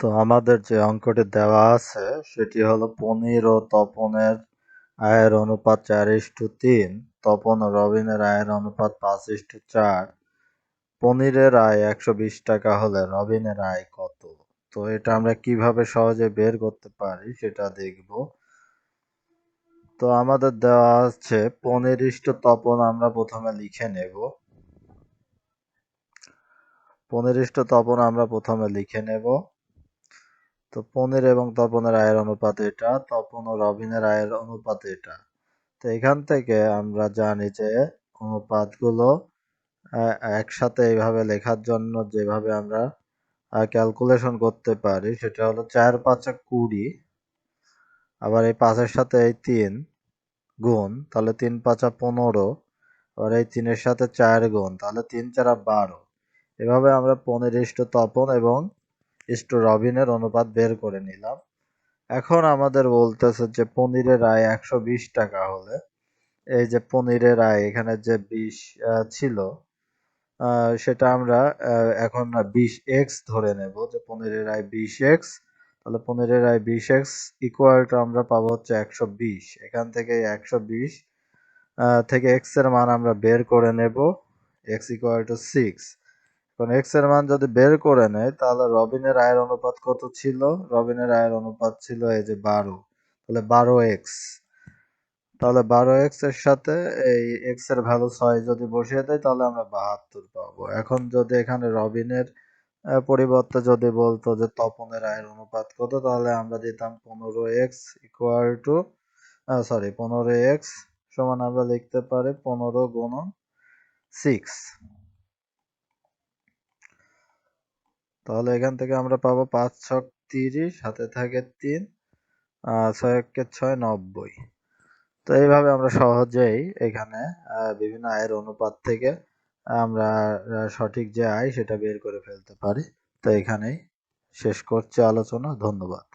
তো আমাদের যে অঙ্কটি দেওয়া আছে, সেটি হলো পনির ও তপনের আয়ের অনুপাত চার ইস্টু তিন, তপন ও রবিনের আয়ের অনুপাত পাঁচ ইস্টু চার। পনিরের আয় একশো বিশ টাকা হলে রবিনের আয় কত? তো এটা আমরা কীভাবে সহজে বের করতে পারি সেটা দেখব। তো আমাদের দেওয়া আছে, পনির ইস্টু তপন আমরা প্রথমে লিখে নেব। পনির ইস্টু তপন আমরা প্রথমে লিখে নেব। তো পনির এবং তপনের আয়ের অনুপাত এটা, তপন ও রবিনের আয়ের অনুপাত এটা। তো এখান থেকে আমরা জানি যে অনুপাতগুলো একসাথে এইভাবে লেখার জন্য যেভাবে আমরা ক্যালকুলেশন করতে পারি, সেটা হলো চার পাঁচা কুড়ি, আবার এই পাঁচের সাথে এই তিন গুণ, তাহলে তিন পাঁচা পনেরো, আবার এই তিনের সাথে চার গুণ, তাহলে তিন চারা বারো। এভাবে আমরা পনেরিষ্ট তপন এবং ইষ্ট রবিনের অনুপাত বের করে নিলাম। এখন আমাদের বলতেছে যে পনিরের আয় একশো বিশ টাকা হলে। এই যে পনিরের আয় এখানে যে বিশ ছিল সেটা আমরা এখন বিশ এক্স ধরে নেব যে পনিরের আয় বিশ এক্স। তাহলে পনিরের আয় বিশ এক্স ইকুয়াল টু আমরা পাবো হচ্ছে একশো বিশ। এখান থেকে একশো বিশ থেকে এক্সের মান আমরা বের করে নেব। এক্স ইকুয়াল টু সিক্স এখন এক্সের মান যদি বের করে নেয়, তাহলে রবিনের আয়ের অনুপাত কত ছিল? রবিনের আয়ের অনুপাত ছিল এই যে বারো। তাহলে বারো এক্স তাহলে বারো এক্সের সাথে এই এক্সের ভ্যালু ছয় যদি বসিয়ে দেয়, তাহলে আমরা বাহাত্তর পাবো। এখন যদি এখানে রবিনের পরিবর্তে যদি বলতো যে তপনের আয়ের অনুপাত কত, তাহলে আমরা দিতাম পনেরো এক্স ইকুয়াল টু সরি পনেরো এক্স সমান আমরা লিখতে পারি পনেরো গুণন সিক্স তাহলে এখান থেকে আমরা পাবো পাঁচ ছক তিরিশ, হাতে থাকে তিন ছয় একে ছয় নব্বই। তো এইভাবে আমরা সহজেই এখানে বিভিন্ন আয়ের অনুপাত থেকে আমরা সঠিক যে আয় সেটা বের করে ফেলতে পারি। তো এখানেই শেষ করছি আলোচনা। ধন্যবাদ।